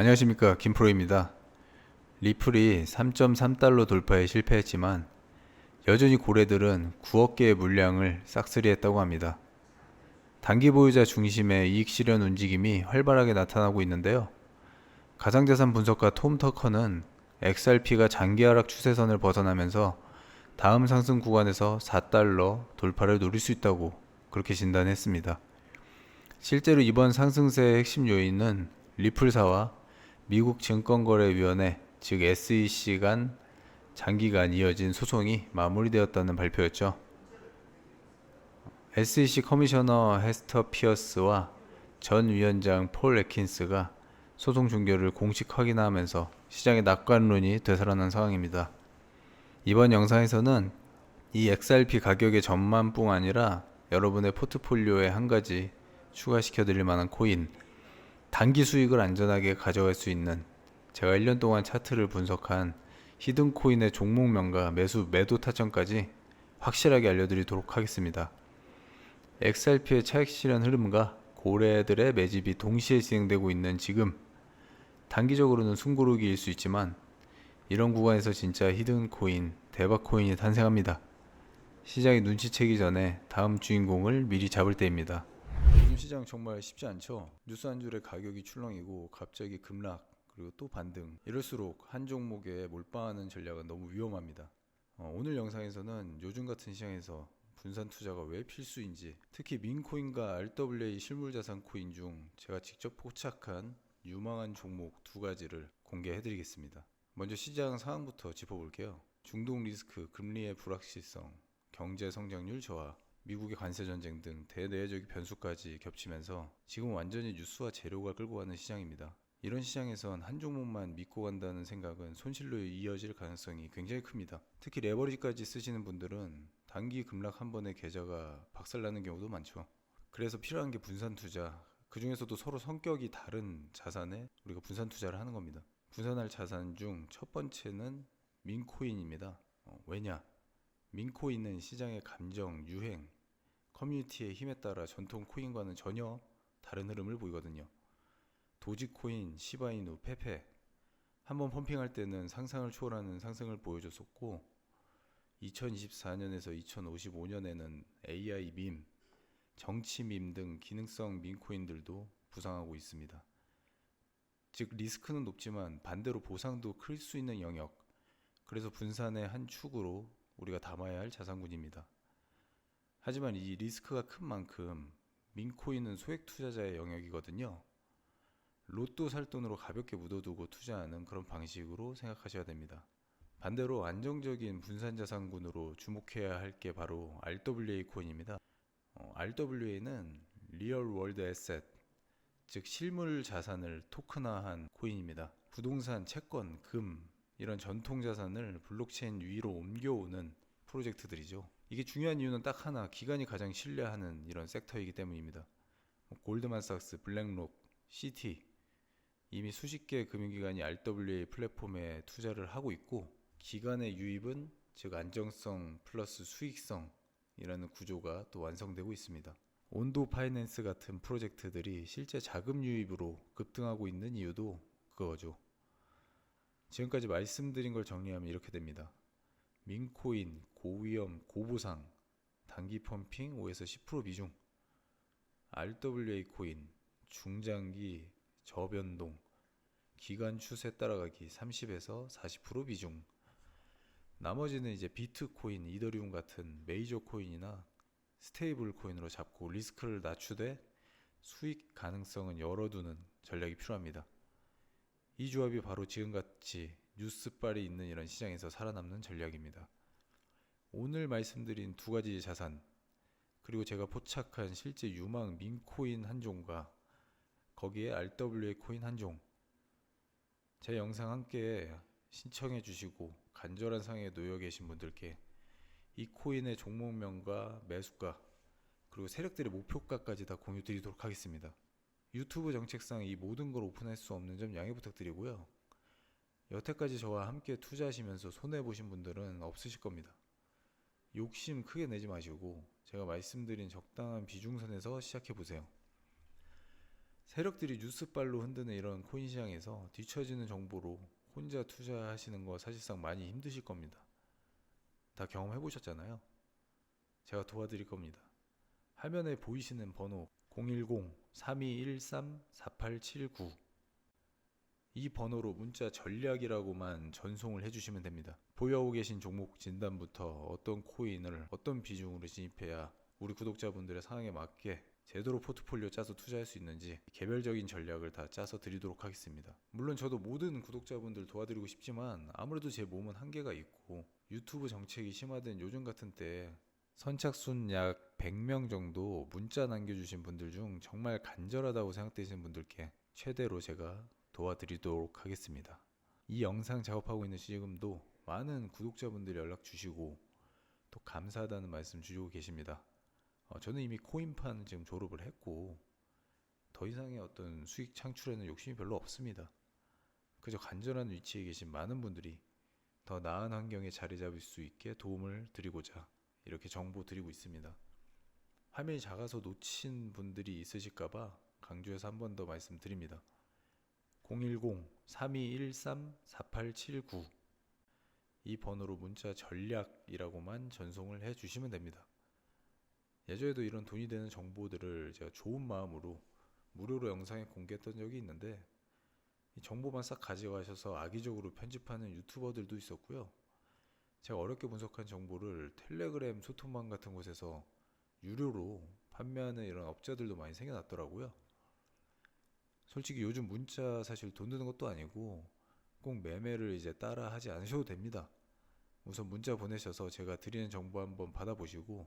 안녕하십니까 김프로입니다. 리플이 3.3달러 돌파에 실패했지만 여전히 고래들은 9억 개의 물량을 싹쓸이했다고 합니다. 단기 보유자 중심의 이익 실현 움직임이 활발하게 나타나고 있는데요. 가상자산 분석가 톰 터커는 XRP가 장기 하락 추세선을 벗어나면서 다음 상승 구간에서 4달러 돌파를 노릴 수 있다고 그렇게 진단했습니다. 실제로 이번 상승세의 핵심 요인은 리플사와 미국 증권거래위원회 즉 SEC 간 장기간 이어진 소송이 마무리되었다는 발표였죠. SEC 커미셔너 헤스터 피어스와 전 위원장 폴 에킨스가 소송 종결을 공식 확인하면서 시장의 낙관론이 되살아난 상황입니다. 이번 영상에서는 이 XRP 가격의 전만뿐 아니라 여러분의 포트폴리오에 한 가지 추가시켜 드릴 만한 코인 단기 수익을 안전하게 가져갈 수 있는 제가 1년 동안 차트를 분석한 히든 코인의 종목명과 매수 매도 타점까지 확실하게 알려드리도록 하겠습니다. XRP의 차익 실현 흐름과 고래들의 매집이 동시에 진행되고 있는 지금 단기적으로는 숨고르기일 수 있지만 이런 구간에서 진짜 히든 코인, 대박 코인이 탄생합니다. 시장이 눈치채기 전에 다음 주인공을 미리 잡을 때입니다. 요즘 시장 정말 쉽지 않죠. 뉴스 한 줄에 가격이 출렁이고 갑자기 급락 그리고 또 반등 이럴수록 한 종목에 몰빵하는 전략은 너무 위험합니다. 어, 오늘 영상에서는 요즘 같은 시장에서 분산 투자가 왜 필수인지 특히 민코인과 RWA 실물자산 코인 중 제가 직접 포착한 유망한 종목 두 가지를 공개해 드리겠습니다. 먼저 시장 상황부터 짚어볼게요. 중동 리스크, 금리의 불확실성, 경제 성장률 저하, 미국의 관세 전쟁 등 대내외적 변수까지 겹치면서 지금 완전히 뉴스와 재료가 끌고 가는 시장입니다. 이런 시장에선 한 종목만 믿고 간다는 생각은 손실로 이어질 가능성이 굉장히 큽니다. 특히 레버리지까지 쓰시는 분들은 단기 급락 한 번에 계좌가 박살나는 경우도 많죠. 그래서 필요한 게 분산 투자. 그 중에서도 서로 성격이 다른 자산에 우리가 분산 투자를 하는 겁니다. 분산할 자산 중 첫 번째는 민코인입니다. 어, 왜냐? 민코인은 시장의 감정, 유행, 커뮤니티의 힘에 따라 전통 코인과는 전혀 다른 흐름을 보이거든요. 도지코인, 시바이누, 페페 한번 펌핑할 때는 상상을 초월하는 상승을 보여줬었고 2024년에서 2055년에는 AI 밈, 정치 밈 등 기능성 밈코인들도 부상하고 있습니다. 즉 리스크는 높지만 반대로 보상도 클 수 있는 영역. 그래서 분산의 한 축으로 우리가 담아야 할 자산군입니다. 하지만 이 리스크가 큰 만큼 민코인은 소액 투자자의 영역이거든요. 로또 살 돈으로 가볍게 묻어두고 투자하는 그런 방식으로 생각하셔야 됩니다. 반대로 안정적인 분산 자산군으로 주목해야 할 게 바로 RWA 코인입니다. 어, RWA는 리얼 월드 에셋, 즉 실물 자산을 토큰화한 코인입니다. 부동산, 채권, 금 이런 전통 자산을 블록체인 위로 옮겨오는 프로젝트들이죠. 이게 중요한 이유는 딱 하나, 기관이 가장 신뢰하는 이런 섹터이기 때문입니다. 뭐 골드만삭스, 블랙록, CT 이미 수십 개의 금융기관이 RWA 플랫폼에 투자를 하고 있고 기관의 유입은 즉 안정성 플러스 수익성이라는 구조가 또 완성되고 있습니다. 온도 파이낸스 같은 프로젝트들이 실제 자금 유입으로 급등하고 있는 이유도 그거죠. 지금까지 말씀드린 걸 정리하면 이렇게 됩니다. 민코인, 고위험, 고보상, 단기 펌핑 5에서 10% 비중, RWA 코인, 중장기, 저변동, 기간 추세 따라가기 30에서 40% 비중, 나머지는 이제 비트코인, 이더리움 같은 메이저 코인이나 스테이블 코인으로 잡고 리스크를 낮추되 수익 가능성은 열어두는 전략이 필요합니다. 이 조합이 바로 지금같이 뉴스빨이 있는 이런 시장에서 살아남는 전략입니다. 오늘 말씀드린 두 가지 자산, 그리고 제가 포착한 실제 유망 민코인 한 종과 거기에 RWA 코인 한 종, 제 영상 함께 신청해 주시고 간절한 상에 놓여 계신 분들께 이 코인의 종목명과 매수가 그리고 세력들의 목표가까지 다 공유 드리도록 하겠습니다. 유튜브 정책상 이 모든 걸 오픈할 수 없는 점 양해 부탁드리고요. 여태까지 저와 함께 투자하시면서 손해 보신 분들은 없으실 겁니다. 욕심 크게 내지 마시고 제가 말씀드린 적당한 비중선에서 시작해 보세요. 세력들이 뉴스발로 흔드는 이런 코인 시장에서 뒤처지는 정보로 혼자 투자하시는 거 사실상 많이 힘드실 겁니다. 다 경험해 보셨잖아요. 제가 도와드릴 겁니다. 화면에 보이시는 번호 010-3213-4879 이 번호로 문자 전략이라고만 전송을 해주시면 됩니다. 보유하고 계신 종목 진단부터 어떤 코인을 어떤 비중으로 진입해야 우리 구독자분들의 상황에 맞게 제대로 포트폴리오 짜서 투자할 수 있는지 개별적인 전략을 다 짜서 드리도록 하겠습니다. 물론 저도 모든 구독자분들 도와드리고 싶지만 아무래도 제 몸은 한계가 있고 유튜브 정책이 심화된 요즘 같은 때 선착순 약 100명 정도 문자 남겨주신 분들 중 정말 간절하다고 생각되시는 분들께 최대로 제가 도와드리도록 하겠습니다. 이 영상 작업하고 있는 지금도 많은 구독자분들이 연락 주시고 또 감사하다는 말씀 주시고 계십니다. 어, 저는 이미 코인판 지금 졸업을 했고 더 이상의 어떤 수익 창출에는 욕심이 별로 없습니다. 그저 간절한 위치에 계신 많은 분들이 더 나은 환경에 자리 잡을 수 있게 도움을 드리고자 이렇게 정보 드리고 있습니다. 화면이 작아서 놓친 분들이 있으실까봐 강조해서 한 번 더 말씀드립니다. 010-3213-4879 이 번호로 문자 전략이라고만 전송을 해 주시면 됩니다. 예전에도 이런 돈이 되는 정보들을 제가 좋은 마음으로 무료로 영상에 공개했던 적이 있는데 이 정보만 싹 가져가셔서 악의적으로 편집하는 유튜버들도 있었고요. 제가 어렵게 분석한 정보를 텔레그램 소통방 같은 곳에서 유료로 판매하는 이런 업자들도 많이 생겨났더라고요. 솔직히 요즘 문자 사실 돈 드는 것도 아니고 꼭 매매를 이제 따라 하지 않으셔도 됩니다. 우선 문자 보내셔서 제가 드리는 정보 한번 받아보시고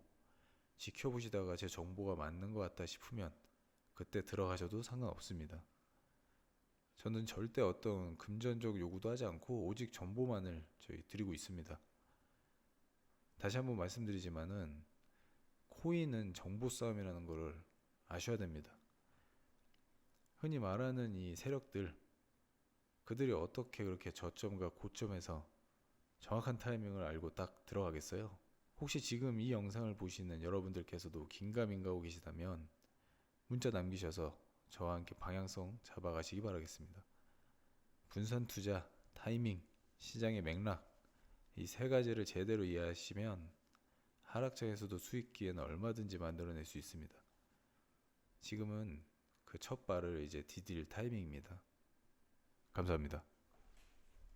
지켜보시다가 제 정보가 맞는 것 같다 싶으면 그때 들어가셔도 상관없습니다. 저는 절대 어떤 금전적 요구도 하지 않고 오직 정보만을 저희 드리고 있습니다. 다시 한번 말씀드리지만은 코인은 정보 싸움이라는 것을 아셔야 됩니다. 흔히 말하는 이 세력들 그들이 어떻게 그렇게 저점과 고점에서 정확한 타이밍을 알고 딱 들어가겠어요? 혹시 지금 이 영상을 보시는 여러분들께서도 긴가민가하고 계시다면 문자 남기셔서 저와 함께 방향성 잡아가시기 바라겠습니다. 분산 투자, 타이밍, 시장의 맥락 이 세 가지를 제대로 이해하시면 하락장에서도 수익 기회는 얼마든지 만들어낼 수 있습니다. 지금은 그 첫 발을 이제 디딜 타이밍입니다. 감사합니다.